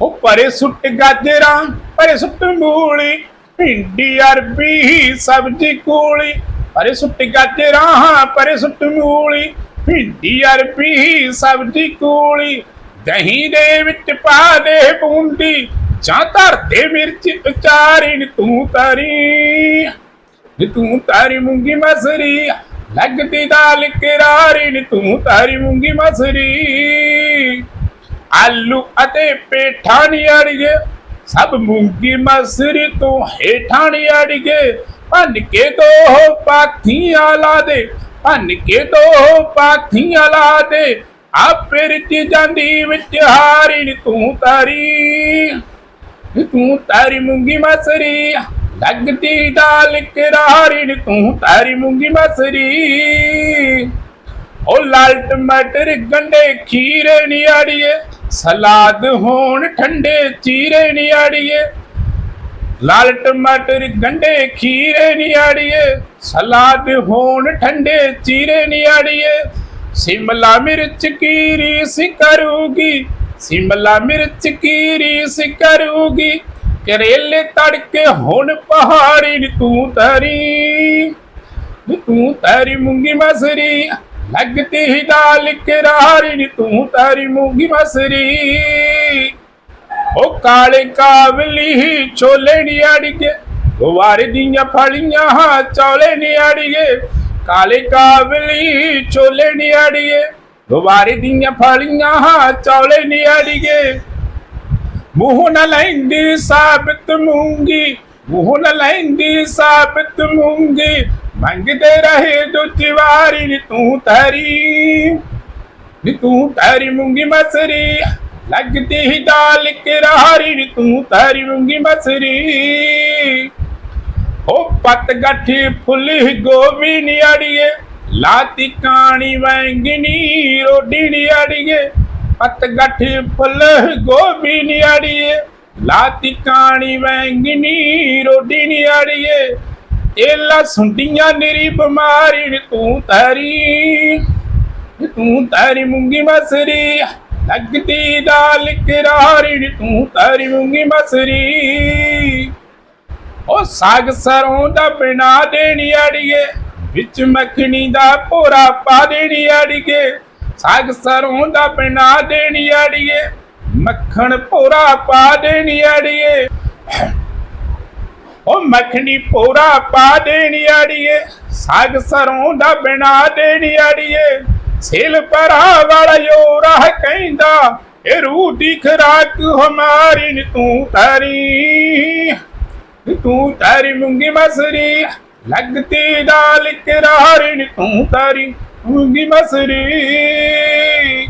ਉਹ ਪਰੇ ਸੁੱਟ ਗਾਜਰਾਂ, ਪਰੇ ਸੁੱਟ ਮੂਲੀ, ਭਿੰਡੀ, ਅਰਬੀ, ਸਬਜ਼ੀ, ਕੂਲੀ। ਪਰੇ ਸੁੱਟ ਗਾਜਰਾਂ, ਪਰੇ ਸੁੱਟ ਮੂਲੀ, ਭਿੰਡੀ, ਅਰਬੀ, ਸਬਜ਼ੀ, ਕੂਲੀ। ਦਹੀਂ ਦੇ ਵਿੱਚ ਪਾ ਦੇ ਬੂੰਦੀ, ਜਾਂ ਧਰ ਦੇ ਮਿਰਚ ਉਚਾਰੀ ਤੂੰ ਤਾਰੀ ਨੀ ਤੂੰ ਤਾਰੀ ਮੂੰਗੀ ਮਸਰੀ, ਲੱਗਦੀ ਦਾਲ ਕਿਰਾਰੀ, ਨੀ ਤੂੰ ਤਾਰੀ ਮੂੰਗੀ ਮਸਰੀ। ਆਲੂ ਅਤੇ ਪੇਠਾ ਨੀ ਅੜੀਏ। ਸਭ ਮੂੰਗੀ ਮਸਰੀ ਤੋਂ ਹੇਠਾਂ ਨੀ ਅੜੀਏ। ਭੰਨ ਕੇ ਦੋ ਪਾਥੀਆਂ ਲਾ ਦੇ, ਭੰਨ ਕੇ ਦੋ ਪਾਥੀਆਂ ਲਾ ਦੇ। ਆਪੇ ਰਿੱਝ ਜਾਂਦੀ ਵਿੱਚ ਹਾਰੀ ਤੂੰ ਤਾਰੀ। ਤੂੰ ਤਾਰੀ ਮੂੰਗੀ ਮਸਰੀ, ਲੱਗਦੀ ਦਾਲ ਕਿਰਾਰੀ ਤੂੰ ਤਾਰੀ ਮੂੰਗੀ ਮਸਰੀ। ਉਹ ਲਾਲ ਟਮਾਟਰ ਗੰਡੇ ਖੀਰੇ ਨੀ ਆੜੀਏ ਸਲਾਦ ਹੋਣ ਠੰਡੇ ਚੀਰੇ ਨੀ ਆੜੀਏ। ਲਾਲ ਟਮਾਟਰ ਗੰਡੇ ਖੀਰੇ ਨੀ ਸਲਾਦ ਹੋਣ ਠੰਡੇ ਚੀਰੇ ਨੀ ਆੜੀਏ। ਸਿਮਲਾ ਮਿਰਚ ਕੀ ਰੀਸ ਕਰੂਗੀ ਸਿਮਲਾ ਮਿਰਚ ਕੀ ਰੀਸ ਕਰੂਗੀ ਕਰੇਲੇ ਤੜਕੇ ਹੁਣ ਪਹਾੜੀ ਤੂੰ ਤਰੀ। ਤੂੰ ਤਾਰੀ ਮੂੰਗੀ ਮਸਰੀ। ਲੱਗਦੀ ਹੀ ਦਾਲ ਕਿਰਾਰੀ ਨੀ, ਤੂੰ ਤਾਰੀ ਮੂੰਗੀ ਉਹ ਕਾਲੇ ਕਾਬਲੀ ਛੋਲੇ ਨੀ ਅੜੀਏ, ਗੁਵਾਰ ਦੀਆਂ ਫਲੀਆਂ ਚੌਲੇ ਨੀ ਅੜੀਏ। ਕਾਲੇ ਕਾਬਲੀ ਛੋਲੇ ਨੀ ਅੜੀਏ, ਗੁਵਾਰ ਦੀਆਂ ਫਲੀਆਂ ਚੌਲੇ ਨੀ ਅੜੀਏ। ਮੂੰਹ ਨਾ ਲੈਂਦੀ ਸਾਬਤ ਮੂੰਗੀ, ਮੂੰਹ ਨਾ ਲੈਂਦੀ ਸਾਬਤ ਮੂੰਗੀ, ਮੰਗਦੇ ਰਹੇ ਜੋ ਚਿਵਾਰੀ ਨੀ ਤੂੰ ਤਾਰੀ ਨੀ ਤੂੰ ਤਾਰੀ ਮੂੰਗੀ ਮਸਰੀ, ਲੱਗਦੀ ਹੀ ਦਾਲ ਕਿਰਾਰੀ ਨੀ ਤੂੰ ਤਾਰੀ ਮੂੰਗੀ ਮਸਰੀ। ਉਹ ਪੱਤ ਗੱਠੀ ਫੁੱਲੀ ਗੋਭੀ ਨੀ ਅੜੀਏ ਲਾਤੀ ਕਾਣੀ ਵੈਂਗਣੀ ਰੋਡੀ ਨੀ ਅੜੀਏ ਪੱਤ ਗੱਠੀ ਫੁੱਲ ਗੋਭੀ ਨੀ ਅੜੀਏ ਲਾਤੀ ਕਾਣੀ ਵੈਂਗਣੀ ਰੋਡੀ ਨੀ ਅੜੀਏ ਇਹਲਾ ਸੁੰਡੀਆਂ ਨਿਰੀ ਬਿਮਾਰੀ ਤੂੰ ਤਾਰੀ ਤੂੰ ਤਾਰੀ ਮੂੰਗੀ ਮਸਰੀ। ਲੱਗਦੀ ਦਾਲ ਕਿਰਾਰੀ ਤੂੰ ਤਾਰੀ ਮੂੰਗੀ ਮਸਰੀ। ਉਹ ਸਾਗ ਸਰੋਂ ਦਾ ਬਣਾ ਦੇਣੀ ਅੜੀਏ, ਵਿੱਚ ਮੱਖਣੀ ਦਾ ਭੋਰਾ ਪਾ ਦੇਣੀ ਅੜੀਏ। ਸਾਗ ਸਰੋਂ ਦਾ ਬਣਾ ਦੇਣੀ ਅੜੀਏ, ਮੱਖਣ ਭੋਰਾ ਪਾ ਦੇਣੀ ਅੜੀਏ। ਉਹ ਮੱਖਣੀ ਪੋਰਾ ਪਾ ਦੇਣੀ ਅੜੀਏ ਸਾਗ ਸਰੋਂ ਦਾ ਬਣਾ ਦੇਣੀ ਅੜੀਏ ਸਿਲ ਪਰਾ ਵਾਲਾ ਯੋ ਕਹਿੰਦਾ ਇਹ ਰੂਹ ਦੀ ਖਰਾਕ ਹਮਾਰੀ, ਨੀ ਤੂੰ ਤਾਰੀ। ਤੂੰ ਤਾਰੀ ਮੂੰਗੀ ਮਸਰੀ ਲਗਤੀ ਦਾ ਕਿਰਾਰੀ ਨੀ ਤੂੰ ਤਾਰੀ ਮੂੰਗੀ ਮਸਰੀ।